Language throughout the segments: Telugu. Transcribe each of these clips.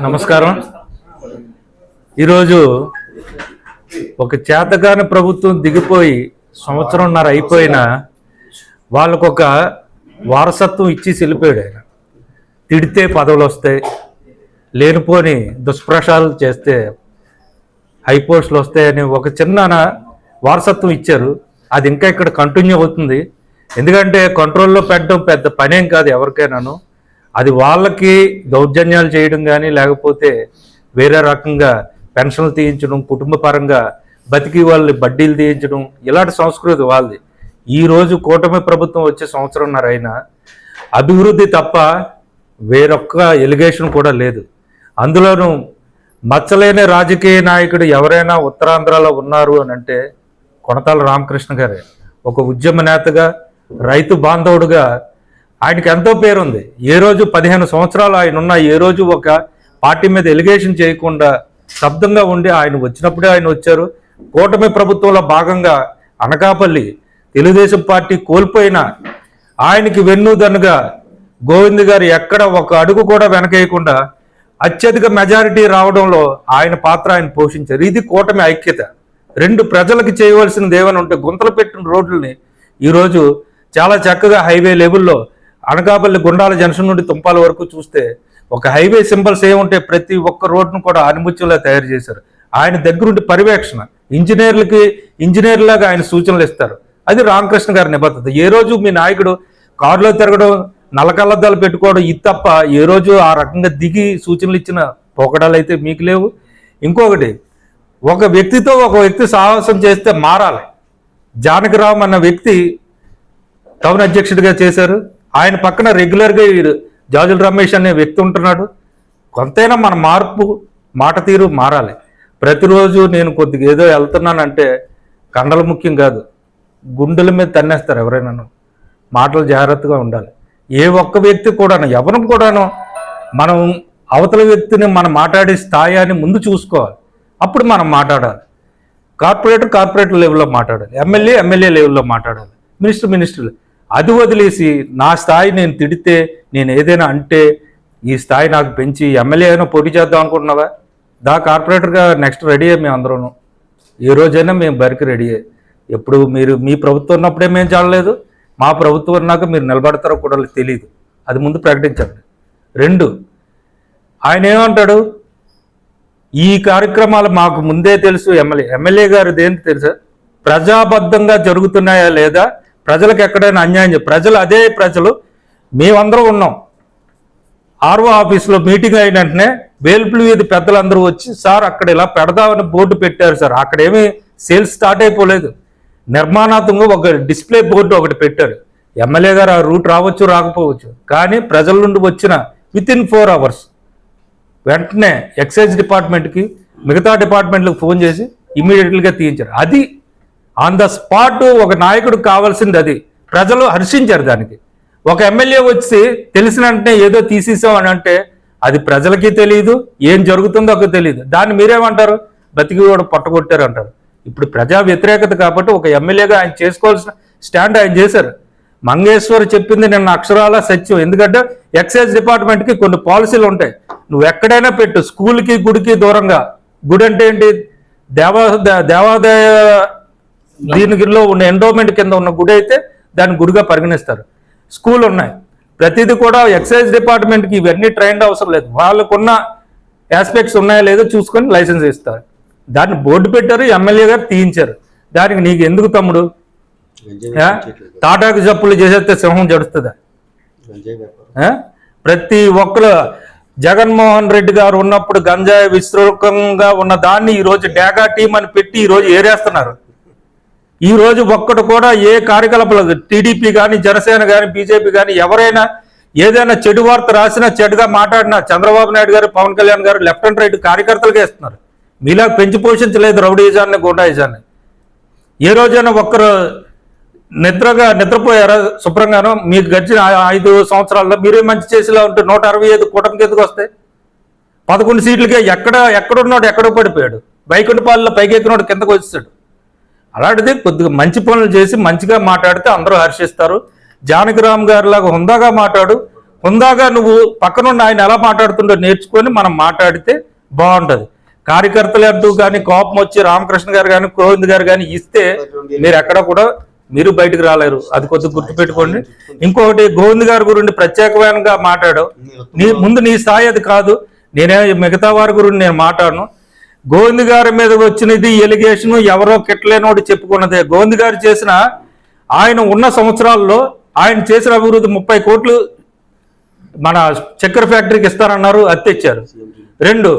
నమస్కారం. ఈరోజు ఒక చేతగాని ప్రభుత్వం దిగిపోయి సంవత్సరంన్నర అయిపోయినా వాళ్ళకొక వారసత్వం ఇచ్చి వెళ్ళిపోయాడు ఆయన. తిడితే పదవులు వస్తాయి లేనిపోని దుష్ప్రచారాలు చేస్తే హైపోస్టులు వస్తాయని ఒక చిన్న వారసత్వం ఇచ్చారు. అది ఇంకా ఇక్కడ కంటిన్యూ అవుతుంది. ఎందుకంటే కంట్రోల్లో పెట్టడం పెద్ద పనేం కాదు ఎవరికైనాను. అది వాళ్ళకి దౌర్జన్యాలు చేయడం కానీ లేకపోతే వేరే రకంగా పెన్షన్లు తీయించడం కుటుంబ పరంగా బతికి వాళ్ళని బడ్డీలు తీయించడం ఇలాంటి సంస్కృతి వాళ్ళది. ఈరోజు కూటమి ప్రభుత్వం వచ్చే సంవత్సరంన్నర అయినా అభివృద్ధి తప్ప వేరొక్క ఎలిగేషన్ కూడా లేదు. అందులోనూ మచ్చలేని రాజకీయ నాయకుడు ఎవరైనా ఉత్తరాంధ్రలో ఉన్నారు అని అంటే కొనతాల రామకృష్ణ గారే. ఒక ఉద్యమ నేతగా రైతు బాంధవుడుగా ఆయనకి ఎంతో పేరుంది. ఏ రోజు పదిహేను సంవత్సరాలు ఆయన ఉన్న ఏ రోజు ఒక పార్టీ మీద ఎలిగేషన్ చేయకుండా శబ్దంగా ఉండి ఆయన వచ్చినప్పుడే ఆయన వచ్చారు. కూటమి ప్రభుత్వంలో భాగంగా అనకాపల్లి తెలుగుదేశం పార్టీ కోల్పోయిన ఆయనకి వెన్నుదన్నుగా గోవింద్ గారు ఎక్కడ ఒక అడుగు కూడా వెనకేయకుండా అత్యధిక మెజారిటీ రావడంలో ఆయన పాత్ర ఆయన పోషించారు. ఇది కూటమి ఐక్యత. రెండు ప్రజలకు చేయవలసిన దేవని ఉంటే గుంతలు పెట్టిన రోడ్లని ఈరోజు చాలా చక్కగా హైవే లెవెల్లో అనకాపల్లి గుండాల జంక్షన్ నుండి తుంపాల వరకు చూస్తే ఒక హైవే సింబల్స్ ఏముంటే ప్రతి ఒక్క రోడ్ను కూడా ఆనిముత్యంలా తయారు చేశారు. ఆయన దగ్గరుండి పర్యవేక్షణ. ఇంజనీర్లకి ఇంజనీర్లాగా ఆయన సూచనలు ఇస్తారు. అది రామకృష్ణ గారి నిబద్ధత. ఏ రోజు మీ నాయకుడు కారులో తిరగడం నలకల్లద్దాలు పెట్టుకోవడం ఇది తప్ప ఏ రోజు ఆ రకంగా దిగి సూచనలు ఇచ్చిన పోకడాలు అయితే మీకు లేవు. ఇంకొకటి ఒక వ్యక్తితో ఒక వ్యక్తి సాహసం చేస్తే మారాలి. జానకిరామ్ అన్న వ్యక్తి టౌన్ అధ్యక్షుడిగా చేశారు. ఆయన పక్కన రెగ్యులర్గా జాజుల రమేష్ అనే వ్యక్తి ఉంటున్నాడు. కొంతైనా మన మార్పు మాట తీరు మారాలి. ప్రతిరోజు నేను కొద్దిగా ఏదో వెళ్తున్నానంటే కండలు ముఖ్యం కాదు. గుండెల మీద తన్నేస్తారు ఎవరైనాను. మాటలు జాగ్రత్తగా ఉండాలి. ఏ ఒక్క వ్యక్తి కూడాను ఎవరు కూడాను మనం అవతల వ్యక్తిని మనం మాట్లాడే స్థాయి అని ముందు చూసుకోవాలి. అప్పుడు మనం మాట్లాడాలి. కార్పొరేటర్ కార్పొరేట్ లెవెల్లో మాట్లాడాలి. ఎమ్మెల్యే ఎమ్మెల్యే లెవెల్లో మాట్లాడాలి. మినిస్టర్ మినిస్టర్ అది వదిలేసి నా స్థాయి నేను తిడితే నేను ఏదైనా అంటే ఈ స్థాయి నాకు పెంచి ఎమ్మెల్యే అయినా పోటీ చేద్దాం అనుకుంటున్నావా? దా కార్పొరేటర్గా నెక్స్ట్ రెడీ అయ్యే మేము అందరూ ఏ రోజైనా మేము బరికి రెడీయే ఎప్పుడు మీరు మీ ప్రభుత్వం ఉన్నప్పుడే మేము చాలలేదు. మా ప్రభుత్వం ఉన్నాక మీరు నిలబడతారో కూడా తెలియదు అది ముందు ప్రకటించండి. రెండు ఆయన ఏమంటాడు? ఈ కార్యక్రమాలు మాకు ముందే తెలుసు ఎమ్మెల్యే ఎమ్మెల్యే గారు దేని తెలుసా? ప్రజాబద్ధంగా జరుగుతున్నాయా లేదా? ప్రజలకు ఎక్కడైనా అన్యాయం ప్రజలు అదే ప్రజలు. మేమందరం ఉన్నాం. ఆర్ఓ ఆఫీస్లో మీటింగ్ అయిన వెంటనే వేల్పులు వీధి పెద్దలందరూ వచ్చి సార్ అక్కడ ఇలా పెడదామని బోర్డు పెట్టారు సార్. అక్కడేమీ సేల్స్ స్టార్ట్ అయిపోలేదు. నిర్మాణాత్మకంగా ఒక డిస్ప్లే బోర్డు ఒకటి పెట్టారు. ఎమ్మెల్యే గారు ఆ రూట్ రావచ్చు రాకపోవచ్చు. కానీ ప్రజల నుండి వచ్చిన విత్ ఇన్ ఫోర్ అవర్స్ వెంటనే ఎక్సైజ్ డిపార్ట్మెంట్కి మిగతా డిపార్ట్మెంట్లకు ఫోన్ చేసి ఇమీడియట్గా తీయించారు. అది ఆన్ ద స్పాట్ ఒక నాయకుడికి కావాల్సింది అది. ప్రజలు హర్షించారు దానికి. ఒక ఎమ్మెల్యే వచ్చి తెలిసిన వెంటనే ఏదో తీసేసాం అని అంటే అది ప్రజలకి తెలియదు ఏం జరుగుతుందో ఒక తెలియదు దాన్ని మీరేమంటారు? బతికి కూడా పొట్టగొట్టారు అంటారు. ఇప్పుడు ప్రజా వ్యతిరేకత కాబట్టి ఒక ఎమ్మెల్యేగా ఆయన చేసుకోవాల్సిన స్టాండ్ ఆయన చేశారు. మంగేశ్వర్ చెప్పింది నిన్న అక్షరాల సత్యం. ఎందుకంటే ఎక్సైజ్ డిపార్ట్మెంట్కి కొన్ని పాలసీలు ఉంటాయి. నువ్వు ఎక్కడైనా పెట్టు స్కూల్కి గుడికి దూరంగా. గుడి అంటే ఏంటి? దేవా దేవాదాయ దీనిలో ఉన్న ఎండోమెంట్ కింద ఉన్న గుడి అయితే దాన్ని గుడిగా పరిగణిస్తారు. స్కూల్ ఉన్నాయి. ప్రతిదీ కూడా ఎక్సైజ్ డిపార్ట్మెంట్కి ఇవన్నీ ట్రైండ్ అవసరం లేదు. వాళ్ళకున్న ఆస్పెక్ట్స్ ఉన్నాయో లేదో చూసుకొని లైసెన్స్ ఇస్తారు. దాన్ని బోర్డు పెట్టారు ఎమ్మెల్యే గారు తీయించారు. దానికి నీకు ఎందుకు తమ్ముడు? తాటాకు జప్పులు చేసేస్తే సింహం జడుస్తుందా? ప్రతి ఒక్కరు జగన్మోహన్ రెడ్డి గారు ఉన్నప్పుడు గంజాయి విస్తృతంగా ఉన్న దాన్ని ఈ రోజు డేగా టీం అని పెట్టి ఈ రోజు ఏరేస్తున్నారు. ఈ రోజు ఒక్కటి కూడా ఏ కార్యకలాపాలు టీడీపీ కానీ జనసేన కానీ బీజేపీ కానీ ఎవరైనా ఏదైనా చెడు వార్త రాసినా చెడుగా మాట్లాడినా చంద్రబాబు నాయుడు గారు పవన్ కళ్యాణ్ గారు లెఫ్ట్ అండ్ రైట్ కార్యకర్తలకే ఇస్తున్నారు. మీలా పెంచి పోషించలేదు రౌడీజాన్ని గుండాయిజాన్ని. ఏ రోజైనా ఒక్కరు నిద్రగా నిద్రపోయారా శుభ్రంగాను? మీకు గడిచిన ఐదు సంవత్సరాల్లో మీరే మంచి చేసేలా ఉంటే నూట అరవై ఐదు కూటమికి ఎందుకు వస్తాయి? పదకొండు సీట్లకే ఎక్కడ ఎక్కడున్నాడు ఎక్కడో పడిపోయాడు. వైకుంఠపాలలో పైకెక్కినోడు కిందకు వచ్చాడు అలాంటిది కొద్దిగా మంచి పనులు చేసి మంచిగా మాట్లాడితే అందరూ హర్షిస్తారు. జానకిరామ్ గారి లాగా హుందాగా మాట్లాడు. హుందాగా నువ్వు పక్కనున్న ఆయన ఎలా మాట్లాడుతుండో నేర్చుకొని మనం మాట్లాడితే బాగుంటుంది. కార్యకర్తలు అంటూ కానీ కోపం వచ్చి రామకృష్ణ గారు కానీ కోవింద్ గారు కానీ ఇస్తే మీరు ఎక్కడ కూడా మీరు బయటకు రాలేరు. అది కొద్దిగా గుర్తుపెట్టుకోండి. ఇంకొకటి గోవింద్ గారి గురించి ప్రత్యేకమైనగా మాట్లాడు. నీ ముందు నీ స్థాయి అది కాదు. నేనే మిగతా వారి గురించి నేను మాట్లాడను. గోవింద్ గారి మీద వచ్చినది ఎలిగేషన్ ఎవరో కిట్టలేనోడు చెప్పుకున్నదే. గోవింద్ గారు చేసిన ఆయన ఉన్న సంవత్సరాల్లో ఆయన చేసిన అభివృద్ధి ముప్పై కోట్లు మన చక్కెర ఫ్యాక్టరీకి ఇస్తారన్నారు అది తెచ్చారు. రెండు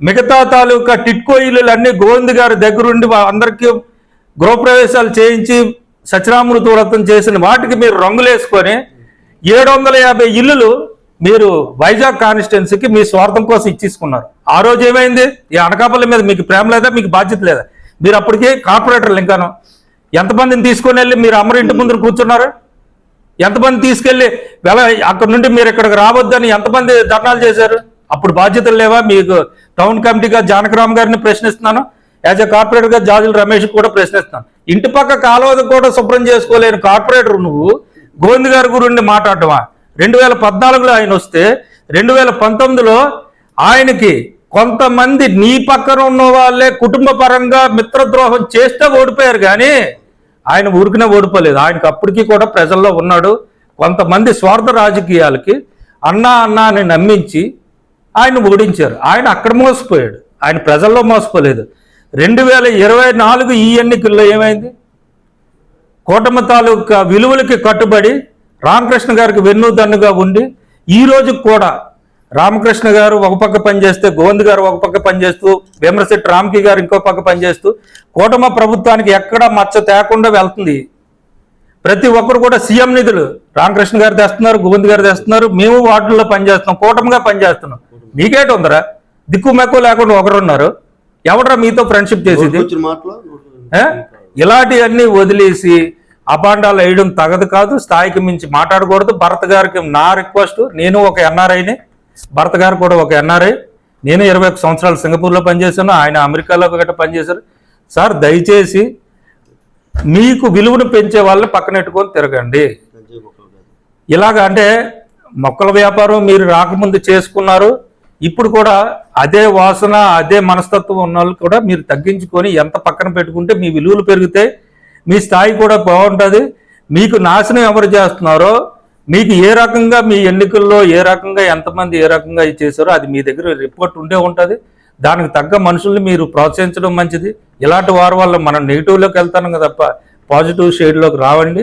మిగతా తాలూకా టిట్కో ఇల్లులు అన్ని గోవింద్ గారి దగ్గరుండి అందరికీ గృహప్రవేశాలు చేయించి సత్యనామృత వ్రతం చేసిన వాటికి మీరు రంగులేసుకొని ఏడు వందల యాభై ఇల్లులు మీరు వైజాగ్ కాన్స్టిట్యున్సీకి మీ స్వార్థం కోసం ఇచ్చేసుకున్నారు. ఆ రోజు ఏమైంది? ఈ అనకాపల్లి మీద మీకు ప్రేమ లేదా? మీకు బాధ్యత లేదా? మీరు అప్పటికే కార్పొరేటర్లు ఇంకాను. ఎంతమందిని తీసుకొని వెళ్ళి మీరు అమరు ఇంటి ముందు కూర్చున్నారు? ఎంతమంది తీసుకెళ్ళి వెళ్ళ అక్కడ నుండి మీరు ఇక్కడికి రావద్దని ఎంతమంది ధర్నాలు చేశారు? అప్పుడు బాధ్యతలు లేవా? మీకు టౌన్ కమిటీగా జానకరామ్ గారిని ప్రశ్నిస్తున్నాను. యాజ్ ఎ కార్పొరేటర్గా జాజుల రమేష్ కూడా ప్రశ్నిస్తున్నాను. ఇంటి పక్క కాలువది కూడా శుభ్రం చేసుకోలేని కార్పొరేటర్ నువ్వు. గోవింద్ గారి గురించి మాట్లాడటమా? రెండు వేల పద్నాలుగులో ఆయన వస్తే రెండు వేల పంతొమ్మిదిలో ఆయనకి కొంతమంది నీ పక్కన ఉన్న వాళ్ళే కుటుంబ పరంగా మిత్రద్రోహం చేస్తే ఓడిపోయారు కానీ ఆయన ఊరికినే ఓడిపోలేదు. ఆయనకు అప్పటికీ కూడా ప్రజల్లో ఉన్నాడు. కొంతమంది స్వార్థ రాజకీయాలకి అన్నా అన్నా అని నమ్మించి ఆయన ఓడించారు. ఆయన అక్కడ మోసపోయాడు. ఆయన ప్రజల్లో మోసపోలేదు. రెండు వేల ఇరవై నాలుగు ఈ ఎన్నికల్లో ఏమైంది? కూటమి తాలూకా విలువలకి కట్టుబడి రామకృష్ణ గారికి వెన్నుదన్నుగా ఉండి ఈ రోజు కూడా రామకృష్ణ గారు ఒక పక్క పనిచేస్తే గోవింద్ గారు ఒక పక్క పనిచేస్తూ భీమరశెట్టి రామ్కి గారు ఇంకో పక్క పనిచేస్తూ కూటమి ప్రభుత్వానికి ఎక్కడ మచ్చ తేకుండా వెళ్తుంది. ప్రతి ఒక్కరు కూడా సీఎం నిధులు. రామకృష్ణ గారు తెస్తున్నారు గోవింద్ గారు తెస్తున్నారు మేము వార్డుల్లో పనిచేస్తున్నాం కూటమిగా పనిచేస్తున్నాం. మీకేటి ఉందరా? దిక్కు మెక్కు లేకుండా ఒకరున్నారు. ఎవడరా మీతో ఫ్రెండ్షిప్ చేసేది? ఇలాంటివన్నీ వదిలేసి అభాండాలు వేయడం తగదు కాదు స్థాయికి మించి మాట్లాడకూడదు. భరత్ గారికి నా రిక్వెస్ట్ నేను ఒక ఎన్ఆర్ఐని భరత్ గారు కూడా ఒక ఎన్ఆర్ఐ. నేను ఇరవై ఒక సంవత్సరాలు సింగపూర్లో పనిచేశాను ఆయన అమెరికాలో గట్ట పనిచేశారు. సార్ దయచేసి మీకు విలువను పెంచే వాళ్ళని పక్కనెట్టుకొని తిరగండి. ఇలాగ అంటే మొక్కల వ్యాపారం మీరు రాకముందు చేసుకున్నారు. ఇప్పుడు కూడా అదే వాసన అదే మనస్తత్వం ఉన్న వాళ్ళు కూడా మీరు తగ్గించుకొని ఎంత పక్కన పెట్టుకుంటే మీ విలువలు పెరుగుతాయి మీ స్థాయి కూడా బాగుంటుంది. మీకు నాశనం ఎవరు చేస్తున్నారో మీకు ఏ రకంగా మీ ఎన్నికల్లో ఏ రకంగా ఎంతమంది ఏ రకంగా చేశారో అది మీ దగ్గర రిపోర్ట్ ఉండే ఉంటుంది. దానికి తగ్గ మనుషుల్ని మీరు ప్రోత్సహించడం మంచిది. ఇలాంటి వారి వల్ల మనం నెగిటివ్లోకి వెళ్తాను కదా తప్ప పాజిటివ్ షేడ్లోకి రావండి.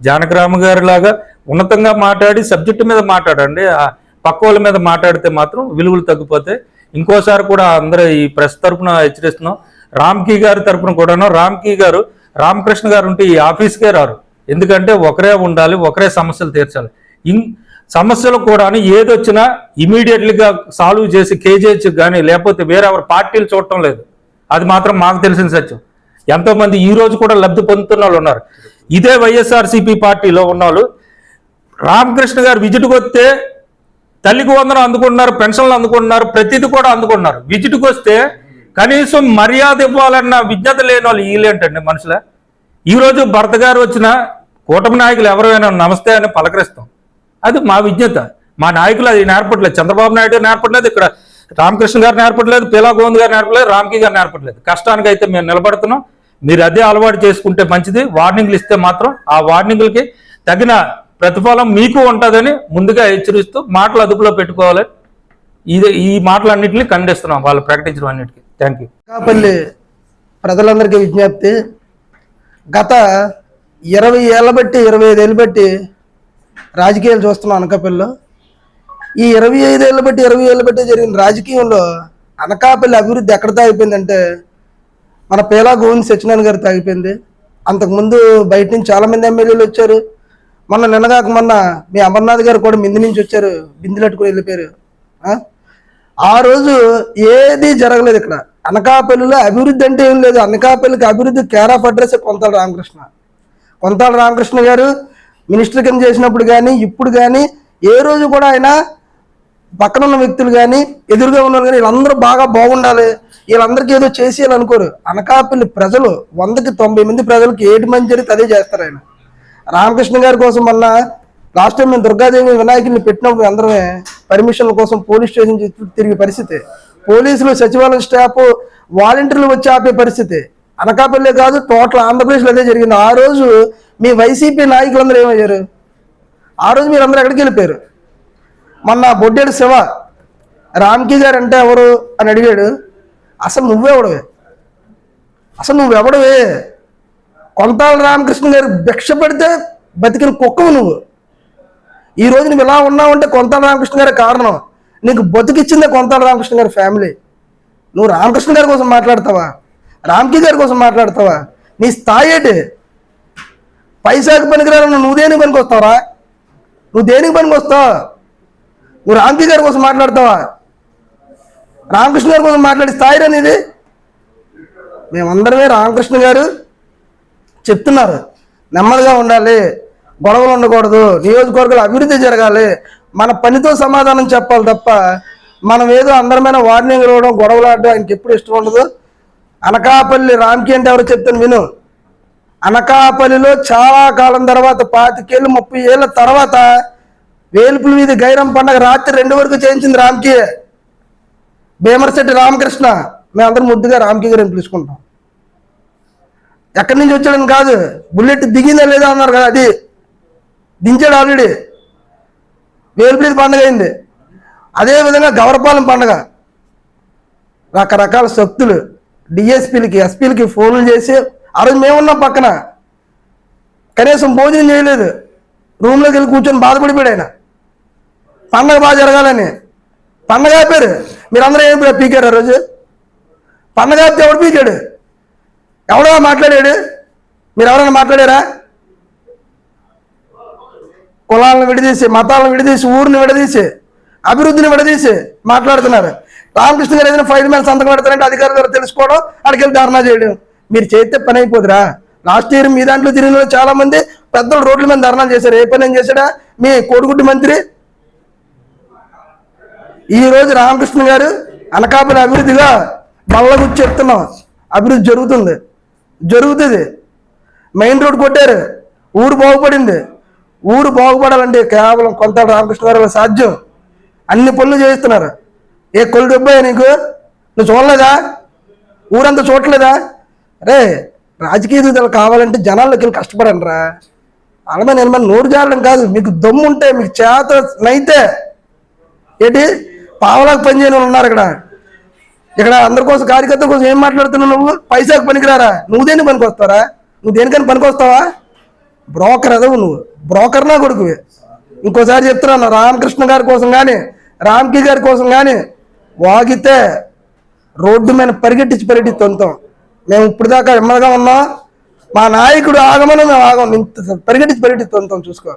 జానకరామ గారి లాగా ఉన్నతంగా మాట్లాడి సబ్జెక్టు మీద మాట్లాడండి. ఆ పక్క వాళ్ళ మీద మాట్లాడితే మాత్రం విలువలు తగ్గిపోతాయి ఇంకోసారి కూడా అందరూ ఈ ప్రెస్ తరఫున హెచ్చరిస్తున్నాం. రామ్కీ గారి తరపున కూడాను రామ్కీ గారు రామకృష్ణ గారు ఉంటే ఈ ఆఫీస్కే రారు. ఎందుకంటే ఒకరే ఉండాలి ఒకరే సమస్యలు తీర్చాలి. ఇన్ సమస్యలు కూడా ఏది వచ్చినా ఇమీడియట్లీగా సాల్వ్ చేసి కేజీహెచ్ కానీ లేకపోతే వేరెవరు పార్టీలు చూడటం లేదు. అది మాత్రం మాకు తెలిసిన సత్యం. ఎంతోమంది ఈ రోజు కూడా లబ్ధి పొందుతున్న వాళ్ళు ఉన్నారు. ఇదే వైఎస్ఆర్సీపీ పార్టీలో ఉన్న వాళ్ళు రామకృష్ణ గారు విజిట్కి వస్తే తల్లికి వందనం అందుకుంటున్నారు పెన్షన్లు అందుకుంటున్నారు ప్రతిదీ కూడా అందుకుంటున్నారు. విజిట్కి వస్తే కనీసం మర్యాద ఇవ్వాలన్న విజ్ఞత లేని వాళ్ళు వీళ్ళేంటండి మనుషుల. ఈరోజు భర్త గారు వచ్చిన కూటమి నాయకులు ఎవరైనా నమస్తే అని పలకరిస్తాం. అది మా విజ్ఞత. మా నాయకులు అది నేర్పట్లేదు. చంద్రబాబు నాయుడు నేర్పట్లేదు ఇక్కడ రామకృష్ణ గారు నేర్పట్లేదు పిలా గోవింద్ గారు నేర్పలేదు రామ్కి గారు నేర్పట్లేదు. కష్టానికి అయితే మేము నిలబడుతున్నాం. మీరు అదే అలవాటు చేసుకుంటే మంచిది. వార్నింగ్లు ఇస్తే మాత్రం ఆ వార్నింగ్లకి తగిన ప్రతిఫలం మీకు ఉంటుందని ముందుగా హెచ్చరిస్తూ మాటలు అదుపులో పెట్టుకోవాలి ఇది ఈ మాటలన్నింటినీ ఖండిస్తున్నాం వాళ్ళు ప్రకటించడం అన్నిటికీ. థ్యాంక్ యూ అనకాపల్లి ప్రజలందరికీ విజ్ఞప్తి. గత ఇరవై ఏళ్ళ బట్టి ఇరవై ఐదేళ్ళు బట్టి రాజకీయాలు చూస్తున్నాం అనకాపల్లిలో. ఈ ఇరవై ఐదేళ్ళ బట్టి ఇరవై ఏళ్ళ బట్టి జరిగిన రాజకీయంలో అనకాపల్లి అభివృద్ధి ఎక్కడ తాగిపోయిందంటే మన పేలా గోవింద్ సత్యనారాయణ గారు తాగిపోయింది. అంతకుముందు బయట నుంచి చాలామంది ఎమ్మెల్యేలు వచ్చారు. మొన్న నిన్నగాక మొన్న మీ అమర్నాథ్ గారు కూడా మింది నుంచి వచ్చారు. బిందులట్టుకుని వెళ్ళిపోయారు. ఆ? రోజు ఏది జరగలేదు ఇక్కడ. అనకాపల్లిలో అభివృద్ధి అంటే ఏం లేదు. అనకాపల్లికి అభివృద్ధి care of address Konathala Ramakrishna. Konathala Ramakrishna గారు మినిస్టర్ కింద చేసినప్పుడు కానీ ఇప్పుడు కానీ ఏ రోజు కూడా ఆయన పక్కన ఉన్న వ్యక్తులు కానీ ఎదురుగా ఉన్నారు కానీ వీళ్ళందరూ బాగా బాగుండాలి. వీళ్ళందరికీ ఏదో చేసేయాలి అనుకోరు. అనకాపల్లి ప్రజలు వందకి తొంభై మంది ప్రజలకు ఏటి మంచి జరిగితే అదే చేస్తారు ఆయన. రామకృష్ణ గారి కోసం మళ్ళా లాస్ట్ టైం మేము దుర్గాదేవి వినాయకుడిని పెట్టినప్పుడు అందరమే పర్మిషన్ల కోసం పోలీస్ స్టేషన్ చుట్టూ తిరిగే పరిస్థితి పోలీసులు సచివాలయం స్టాఫ్ వాలంటీర్లు వచ్చి ఆపే పరిస్థితి అనకాపల్లి కాదు టోటల్ ఆంధ్రప్రదేశ్లో అదే జరిగింది. ఆ రోజు మీ వైసీపీ నాయకులందరూ ఏమయ్యారు? ఆ రోజు మీరు అందరూ ఎక్కడికి వెళ్ళిపోయారు? మొన్న బొడ్డేడు శివ రామ్కి గారు అంటే ఎవరు అని అడిగాడు. అసలు నువ్వెవడవే అసలు నువ్వెవడవే కొంతాల రామకృష్ణ గారు భిక్ష పెడితే బతికిన కుక్కవు నువ్వు. ఈ రోజు నువ్వు ఇలా ఉన్నావంటే కొంతాడు రామకృష్ణ గారి కారణం. నీకు బతికిచ్చిందే కొంతాడు రామకృష్ణ గారి ఫ్యామిలీ నువ్వు రామకృష్ణ గారి కోసం మాట్లాడతావా? రామ్కి గారి కోసం మాట్లాడతావా? నీ స్థాయి ఏంటి? పైసాకి పనికిరాను నువ్వు దేనికి పనికి వస్తావరా నువ్వు దేనికి పనికి వస్తావు నువ్వు రామ్కి గారి కోసం మాట్లాడతావా? రామకృష్ణ గారి కోసం మాట్లాడే స్థాయి అనేది మేమందరమే రామకృష్ణ గారు చెప్తున్నారు. నెమ్మదిగా ఉండాలి. గొడవలు ఉండకూడదు. నియోజకవర్గాలు అభివృద్ధి జరగాలి. మన పనితో సమాధానం చెప్పాలి తప్ప మనం ఏదో అందరమైన వార్నింగ్ ఇవ్వడం గొడవలు ఆడడం ఆయనకి ఎప్పుడు ఇష్టం ఉండదు. అనకాపల్లి రామ్కి అంటే ఎవరు చెప్తాను విను. అనకాపల్లిలో చాలా కాలం తర్వాత పాతికేళ్ళు ముప్పై ఏళ్ళ తర్వాత వేలుపుల వీధి గైరం పండగ రాత్రి రెండు వరకు చేయించింది రామ్కి. భీమరశెట్టి రామకృష్ణ. మేమందరం ముద్దుగా రామ్కి గారిని పిలుచుకుంటాం. ఎక్కడి నుంచి వచ్చాడని కాదు. బుల్లెట్ దిగిందా లేదా అన్నారు కదా అది. దించాడు ఆల్రెడీ. వేలుపులి పండుగ అయింది. అదేవిధంగా గౌరపాలెం పండుగ. రకరకాల శక్తులు డిఎస్పీలకి ఎస్పీలకి ఫోన్లు చేసి ఆ రోజు మేమున్నాం పక్కన. కనీసం భోజనం చేయలేదు. రూమ్లోకి వెళ్ళి కూర్చొని బాధపడిపోయాడు ఆయన. పండగ బాగా జరగాలని. పండగ ఆపారు మీరందరూ ఏం పీకారు ఆ రోజు? పండగ ఆపితే ఎవడు పీకాడు? ఎవడో మాట్లాడాడు? మీరు ఎవరైనా మాట్లాడారా? కులాలను విడదీసి మతాలను విడదీసి ఊరిని విడదీసి అభివృద్ధిని విడదీసి మాట్లాడుతున్నారు. రామకృష్ణ గారు ఏదైనా ఫైల్ మీద సంతకం పెడతారంటే అధికారుల ద్వారా తెలుసుకోవడం అక్కడికెళ్ళి ధర్నా చేయడం. మీరు చేస్తే పని అయిపోదురా. లాస్ట్ ఇయర్ మీ దాంట్లో తిరిగిన చాలా మంది పెద్దలు రోడ్ల మీద ధర్నా చేశారు. ఏ పని ఏం చేశాడా? మీ కోడిగుడ్డి మంత్రి. ఈ రోజు రామకృష్ణ గారు అనకాపల్లి అభివృద్ధిగా బల్లగుచ్చి చెప్తున్నాం. అభివృద్ధి జరుగుతుంది. జరుగుతుంది. మెయిన్ రోడ్ కొట్టారు. ఊరు బాగుపడింది. ఊరు బాగుపడాలంటే కేవలం కొంత రామకృష్ణ గారు సాధ్యం. అన్ని పనులు చేయిస్తున్నారు. ఏ కొలు డెబ్బయ్యా నీకు? నువ్వు చూడలేదా? ఊరంతా చూడలేదా? రే రాజకీయ ఎదుగుదల కావాలంటే జనాల్లోకి వెళ్ళి కష్టపడండి రా. అలమే నిలమని నోరు జారడం కాదు. మీకు దమ్ము ఉంటే మీకు చేత నైతే. ఏంటి? పావలకు పనిచేయని వాళ్ళు ఉన్నారు ఇక్కడ. ఇక్కడ అందరి కోసం కార్యకర్తల కోసం ఏం మాట్లాడుతున్నావు నువ్వు? పైసాకు పనికిరారా? నువ్వు దేనికి పనికి వస్తారా నువ్వు దేనికని పనికి వస్తావా బ్రోకర్ అదవు నువ్వు. బ్రోకర్ నా కొడుకువి. ఇంకోసారి చెప్తున్నాను రామకృష్ణ గారి కోసం కానీ రామ్కి గారి కోసం కానీ వాగితే రోడ్డు మీద పరిగెట్టించి పరిగెట్టి తొంతాం మేము ఇప్పుడు దాకా ఉన్నాం. మా నాయకుడు ఆగమని మేము ఆగం. ఇంత పరిగెట్టించి పరిగెట్టి తొంతాం చూసుకో.